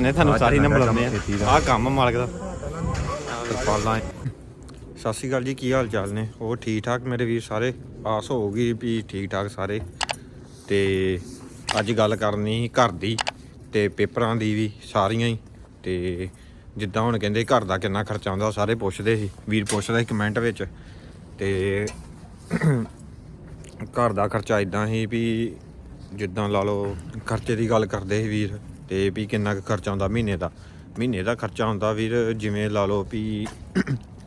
ਨੇ ਤੁਹਾਨੂੰ ਸਾਰੀ ਨੰਬਰ ਲਾਉਂਦੇ ਆ। ਆਹ ਕੰਮ ਮਾਲਕ ਦਾ। ਤਰਪਾਲਾਂ ਸਤਿ ਸ਼੍ਰੀ ਅਕਾਲ ਜੀ ਕੀ ਹਾਲ ਚਾਲ ਨੇ? ਉਹ ਠੀਕ ਠਾਕ ਮੇਰੇ ਵੀਰ ਸਾਰੇ? ਆਸ ਹੋਊਗੀ ਵੀ ਠੀਕ ਠਾਕ ਸਾਰੇ। ਤੇ ਅੱਜ ਗੱਲ ਕਰਨੀ ਸੀ ਘਰ ਦੀ ਤੇ ਪੇਪਰਾਂ ਦੀ ਵੀ ਸਾਰੀਆਂ ਹੀ। ਤੇ ਜਿੱਦਾਂ ਹੁਣ ਕਹਿੰਦੇ ਘਰ ਦਾ ਕਿੰਨਾ ਖਰਚਾ ਆਉਂਦਾ ਸਾਰੇ ਪੁੱਛਦੇ ਸੀ। ਵੀਰ ਪੁੱਛਦਾ ਸੀ ਕਮੈਂਟ ਵਿੱਚ। ਤੇ ਘਰ ਦਾ ਖਰਚਾ ਇਦਾਂ ਹੀ ਵੀ ਜਿੱਦਾਂ ਲਾ ਲਓ ਖਰਚੇ ਦੀ ਗੱਲ ਕਰਦੇ ਸੀ ਵੀਰ। ਤੇ ਵੀ ਕਿੰਨਾ ਕੁ ਖਰਚਾ ਆਉਂਦਾ ਮਹੀਨੇ ਦਾ। ਮਹੀਨੇ ਦਾ ਖਰਚਾ ਹੁੰਦਾ ਵੀਰ, ਜਿਵੇਂ ਲਾ ਲਓ ਵੀ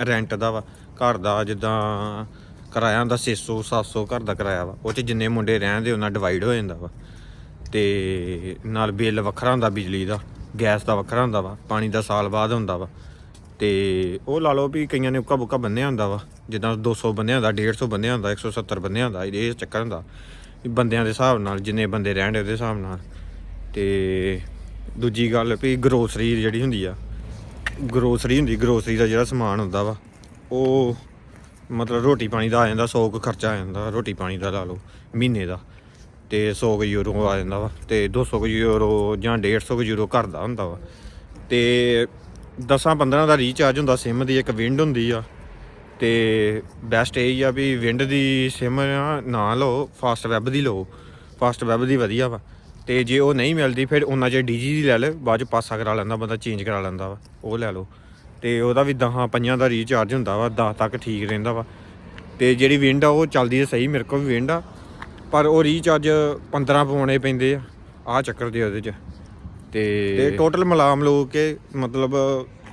ਰੈਂਟ ਦਾ ਵਾ, ਘਰ ਦਾ ਜਿੱਦਾਂ ਕਿਰਾਇਆ ਹੁੰਦਾ 600 700 ਘਰ ਦਾ ਕਿਰਾਇਆ ਵਾ, ਉਹ 'ਚ ਜਿੰਨੇ ਮੁੰਡੇ ਰਹਿੰਦੇ ਉਹਨਾਂ ਡਿਵਾਈਡ ਹੋ ਜਾਂਦਾ ਵਾ। ਤੇ ਨਾਲ ਬਿੱਲ ਵੱਖਰਾ ਹੁੰਦਾ ਬਿਜਲੀ ਦਾ, ਗੈਸ ਦਾ ਵੱਖਰਾ ਹੁੰਦਾ ਵਾ, ਪਾਣੀ ਦਾ ਸਾਲ ਬਾਅਦ ਹੁੰਦਾ ਵਾ। ਤੇ ਉਹ ਲਾ ਲਓ ਵੀ ਕਈਆਂ ਨੇ ਉੱਕਾ ਬੁੱਕਾ ਬੰਨਿਆ ਹੁੰਦਾ ਵਾ, ਜਿੱਦਾਂ 200 ਬੰਨਿਆ ਹੁੰਦਾ 150 ਬੰਨਿਆ ਹੁੰਦਾ 170 ਬੰਨਿਆ ਹੁੰਦਾ, ਇਹ ਚੱਕਰ ਹੁੰਦਾ। ਵੀ ਬੰਦਿਆਂ ਦੇ ਹਿਸਾਬ ਨਾਲ, ਜਿੰਨੇ ਬੰਦੇ ਰਹਿਣ ਉਹਦੇ ਹਿਸਾਬ ਨਾਲ। ਤੇ ਦੂਜੀ ਗੱਲ ਵੀ ਗਰੋਸਰੀ ਜਿਹੜੀ ਹੁੰਦੀ ਆ ਗਰੋਸਰੀ ਹੁੰਦੀ ਗਰੋਸਰੀ ਦਾ ਜਿਹੜਾ ਸਮਾਨ ਹੁੰਦਾ ਵਾ, ਉਹ ਮਤਲਬ ਰੋਟੀ ਪਾਣੀ ਦਾ ਆ ਜਾਂਦਾ 100 ਕੁ ਖਰਚਾ ਆ ਜਾਂਦਾ, ਰੋਟੀ ਪਾਣੀ ਦਾ ਲਾ ਲਓ, ਮਹੀਨੇ ਦਾ, ਤੇ 100 ਕੁ ਯੂਰੋ ਆ ਜਾਂਦਾ ਵਾ, ਤੇ 200 ਕੁ ਯੂਰੋ ਜਾਂ 150 ਕੁ ਯੂਰੋ ਘਰ ਦਾ ਹੁੰਦਾ ਵਾ, ਤੇ 10 15 ਦਾ ਰੀਚਾਰਜ ਹੁੰਦਾ ਸਿਮ ਦੀ ਇੱਕ ਵਿੰਡ ਹੁੰਦੀ ਆ, ਤੇ ਬੈਸਟ ਇਹ ਹੀ ਆ ਵੀ ਵਿੰਡ ਦੀ ਸਿਮ ਨਾ ਲਓ ਫਾਸਟ ਵੈਬ ਦੀ ਲਓ ਫਾਸਟ ਵੈਬ ਦੀ ਵਧੀਆ ਵਾ ਤੇ ਜੇ ਉਹ ਨਹੀਂ ਮਿਲਦੀ, ਫਿਰ ਉਹਨਾਂ ਜੇ ਡੀਜੀ ਦੀ ਲੈ ਲੈ, ਬਾਅਦ ਚ ਪਾਸਾ ਕਰਾ ਲੈਂਦਾ, ਬੰਦਾ ਚੇਂਜ ਕਰਾ ਲੈਂਦਾ ਵਾ, ਉਹ ਲੈ ਲਓ। ਤੇ ਉਹਦਾ ਵੀ 10 ਪੰਜਾਂ ਦਾ ਰੀਚਾਰਜ ਹੁੰਦਾ ਵਾ 10 ਤੱਕ ਠੀਕ ਰਹਿੰਦਾ ਵਾ। ਤੇ ਜਿਹੜੀ ਵਿੰਡ ਆ, ਉਹ ਚੱਲਦੀ ਹੈ ਸਹੀ, ਮੇਰੇ ਕੋਲ ਵੀ ਵਿੰਡ ਆ, ਪਰ ਉਹ ਰੀਚਾਰਜ 15 ਪਵਾਉਣੇ ਪੈਂਦੇ ਆ ਆ ਚੱਕਰ ਦੇ ਉਹਦੇ ਚ। ਤੇ ਟੋਟਲ ਮਲਾਮ ਲੋ ਕੇ ਮਤਲਬ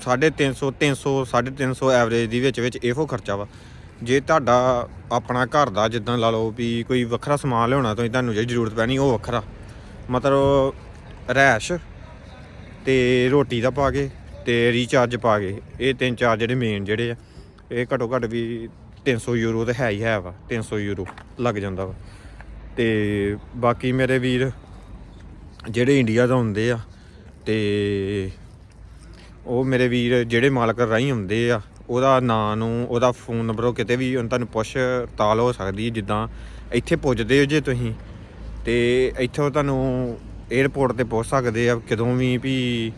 350 300 350 ਐਵਰੇਜ ਦੀ ਵਿੱਚ ਵਿੱਚ ਇਹੋ ਖਰਚਾ ਵਾ। ਜੇ ਤੁਹਾਡਾ ਆਪਣਾ ਘਰ ਦਾ ਜਿੱਦਾਂ ਲਾ ਲਓ ਵੀ ਕੋਈ ਵੱਖਰਾ ਸਮਾਨ ਲਿਆਉਣਾ ਤਾਂ ਤੁਹਾਨੂੰ ਜਿਹੜੀ ਜ਼ਰੂਰਤ ਪੈਣੀ, ਉਹ ਵੱਖਰਾ। ਮਤਲਬ ਰੈਸ਼ ਤੇ ਰੋਟੀ ਦਾ ਪਾ ਕੇ ਤੇ ਰੀਚਾਰਜ ਪਾ ਕੇ। ਇਹ ਤਿੰਨ ਚਾਰ ਜਿਹੜੇ ਮੇਨ ਜਿਹੜੇ ਆ, ਇਹ ਘੱਟੋ ਘੱਟ ਵੀ 300 ਯੂਰੋ ਤੇ ਹੈ ਹੀ ਹੈ ਵਾ 300 ਯੂਰੋ ਲੱਗ ਜਾਂਦਾ ਵਾ। ਤੇ ਬਾਕੀ ਮੇਰੇ ਵੀਰ ਜਿਹੜੇ ਇੰਡੀਆ ਤੋਂ ਹੁੰਦੇ ਆ ਤੇ ਉਹ ਮੇਰੇ ਵੀਰ ਜਿਹੜੇ ਮਾਲਕ ਰਾਹੀਂ ਹੁੰਦੇ ਆ, ਉਹਦਾ ਨਾਂ ਨੂੰ, ਉਹਦਾ ਫੋਨ ਨੰਬਰ ਉਹ ਕਿਤੇ ਵੀ ਤੁਹਾਨੂੰ ਪੁੱਛ ਤਾਲ ਹੋ ਸਕਦੀ ਜਿੱਦਾਂ ਇੱਥੇ ਪੁੱਜਦੇ ਹੋ ਜੇ ਤੁਸੀਂ ਤੇ ਇੱਥੋਂ ਤੁਹਾਨੂੰ 에어ਪੋਰਟ ਤੇ ਪਹੁੰਚ ਸਕਦੇ ਆ ਕਦੋਂ ਵੀ ਵੀ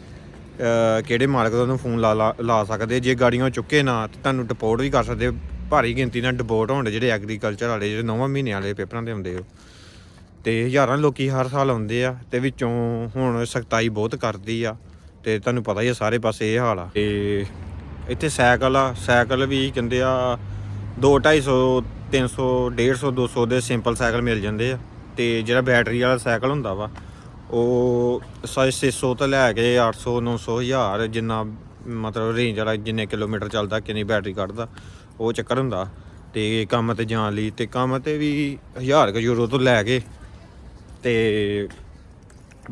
ਕਿਹੜੇ ਮਾਲਕ ਦਾ ਉਹਨੂੰ ਫੋਨ ਲਾ ਲਾ- ਲਾ ਸਕਦੇ ਜੇ ਗਾੜੀਆਂ ਚੁੱਕੇ ਨਾ, ਤੇ ਤੁਹਾਨੂੰ ਡਿਪੋਰਟ ਵੀ ਕਰ ਸਕਦੇ ਭਾਰੀ ਗਿਣਤੀ ਨਾਲ ਡਿਪੋਰਟ ਹੋਣ ਜਿਹੜੇ ਐਗਰੀਕਲਚਰ ਵਾਲੇ, ਜਿਹੜੇ 9 ਮਹੀਨੇ ਵਾਲੇ ਪੇਪਰਾਂ ਦੇ ਹੁੰਦੇ ਹੋ ਤੇ ਹਜ਼ਾਰਾਂ ਲੋਕੀ ਹਰ ਸਾਲ ਆਉਂਦੇ ਆ, ਤੇ ਵਿੱਚੋਂ ਹੁਣ ਸਖਤਾਈ ਬਹੁਤ ਕਰਦੀ ਆ। ਤੇ ਤੁਹਾਨੂੰ ਪਤਾ ਹੀ ਆ, ਸਾਰੇ ਪਾਸੇ ਇਹ ਹਾਲ ਆ। ਤੇ ਇੱਥੇ ਸਾਈਕਲ ਆ, ਸਾਈਕਲ ਵੀ ਕਹਿੰਦੇ ਆ 2 250 300 150 200 ਦੇ ਸਿੰਪਲ ਸਾਈਕਲ ਮਿਲ ਜਾਂਦੇ ਆ। ਤੇ ਜਿਹੜਾ ਬੈਟਰੀ ਵਾਲਾ ਸਾਈਕਲ ਹੁੰਦਾ ਵਾ, ਉਹ 600 ਤੋਂ ਲੈ ਕੇ 800 900 ਹਜ਼ਾਰ ਜਿੰਨਾ ਮਤਲਬ ਰੇਂਜ ਵਾਲਾ ਜਿੰਨੇ ਕਿਲੋਮੀਟਰ ਚੱਲਦਾ, ਕਿੰਨੀ ਬੈਟਰੀ ਕੱਢਦਾ, ਉਹ ਚੱਕਰ ਹੁੰਦਾ। ਤੇ ਕੰਮ ਤੇ ਜਾਣ ਲਈ, ਤੇ ਕੰਮ ਤੇ ਵੀ 1000 ਕੁ ਯੂਰੋ ਤੋਂ ਲੈ ਕੇ ਤੇ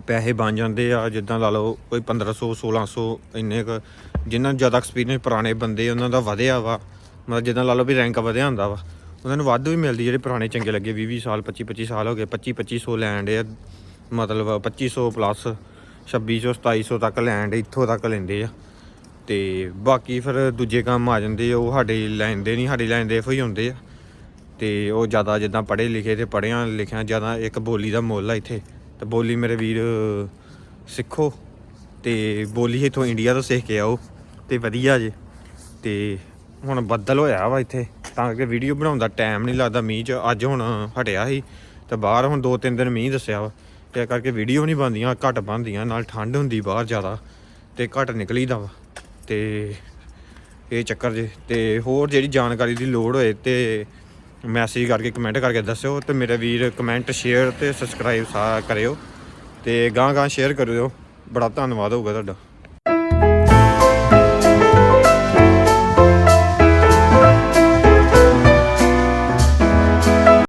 ਪੈਸੇ ਬਣ ਜਾਂਦੇ ਆ, ਜਿੱਦਾਂ ਲਾ ਲਓ ਕੋਈ 1500 1600 ਇੰਨੇ ਕੁ ਜਿਨ੍ਹਾਂ ਜ਼ਿਆਦਾ ਐਕਸਪੀਰੀਅੰਸ ਪੁਰਾਣੇ ਬੰਦੇ ਉਹਨਾਂ ਦਾ ਵਧਿਆ ਵਾ। ਮਤਲਬ ਜਿੱਦਾਂ ਲਾ ਲਓ ਵੀ ਰੈਂਕ ਵਧਿਆ ਹੁੰਦਾ ਵਾ। ਉਹਨਾਂ ਨੂੰ ਵੱਧ ਵੀ ਮਿਲਦੀ ਜਿਹੜੇ ਪੁਰਾਣੇ ਚੰਗੇ ਲੱਗੇ 20 20 ਸਾਲ 25 25 ਸਾਲ ਹੋ ਗਏ 25 2500 ਲੈਣ ਦੇ ਮਤਲਬ 2500 ਪਲੱਸ 2600 2700 ਤੱਕ ਲੈਂਡ ਇੱਥੋਂ ਤੱਕ ਲੈਂਦੇ ਆ। ਤੇ ਬਾਕੀ ਫਿਰ ਦੂਜੇ ਕੰਮ ਆ ਜਾਂਦੇ ਆ, ਉਹ ਸਾਡੇ ਲੈਂਦੇ ਨਹੀਂ ਸਾਡੇ ਲੈਂਦੇ ਦੇ ਇਹੋ ਹੀ ਹੁੰਦੇ ਆ। ਤੇ ਉਹ ਜ਼ਿਆਦਾ ਜਿੱਦਾਂ ਪੜ੍ਹੇ ਲਿਖੇ ਤੇ ਪੜ੍ਹਿਆਂ ਲਿਖਿਆ ਜ਼ਿਆਦਾ ਇੱਕ ਬੋਲੀ ਦਾ ਮੁੱਲ ਆ ਇੱਥੇ। ਤੇ ਬੋਲੀ ਮੇਰੇ ਵੀਰ ਸਿੱਖੋ ਤੇ ਬੋਲੀ ਇੱਥੋਂ ਇੰਡੀਆ ਤੋਂ ਸਿੱਖ ਕੇ ਆਓ ਤੇ ਵਧੀਆ ਜੇ। ਤੇ ਹੁਣ ਬੱਦਲ ਹੋਇਆ ਵਾ ਇੱਥੇ। ਤਾਂ ਕਿ ਵੀਡੀਓ ਬਣਾਉਣ ਦਾ ਟਾਈਮ ਨਹੀਂ ਲੱਗਦਾ, ਮੀਂਹ 'ਚ ਅੱਜ ਹੁਣ ਹਟਿਆ ਸੀ, ਤੇ ਬਾਹਰ ਹੁਣ 2-3 ਦਿਨ ਮੀਂਹ ਦੱਸਿਆ ਵਾ, ਤੇ ਕਰਕੇ ਵੀਡੀਓ ਨਹੀਂ ਬਣਦੀਆਂ, ਘੱਟ ਬਣਦੀਆਂ, ਨਾਲ ਠੰਡ ਹੁੰਦੀ ਬਾਹਰ ਜ਼ਿਆਦਾ, ਤੇ ਘੱਟ ਨਿਕਲੀਦਾ ਵਾ, ਤੇ ਇਹ ਚੱਕਰ ਜੇ, ਤੇ ਹੋਰ ਜਿਹੜੀ ਜਾਣਕਾਰੀ ਦੀ ਲੋੜ ਹੋਏ ਤੇ ਮੈਸੇਜ ਕਰਕੇ ਕਮੈਂਟ ਕਰਕੇ ਦੱਸਿਓ, ਤੇ ਮੇਰੇ ਵੀਰ ਕਮੈਂਟ ਸ਼ੇਅਰ ਤੇ ਸਬਸਕ੍ਰਾਈਬ ਸਾ, ਕਰਿਓ, ਤੇ ਗਾਂ ਗਾਂ ਸ਼ੇਅਰ ਕਰਿਓ, ਬੜਾ ਧੰਨਵਾਦ ਹੋਊਗਾ ਤੁਹਾਡਾ।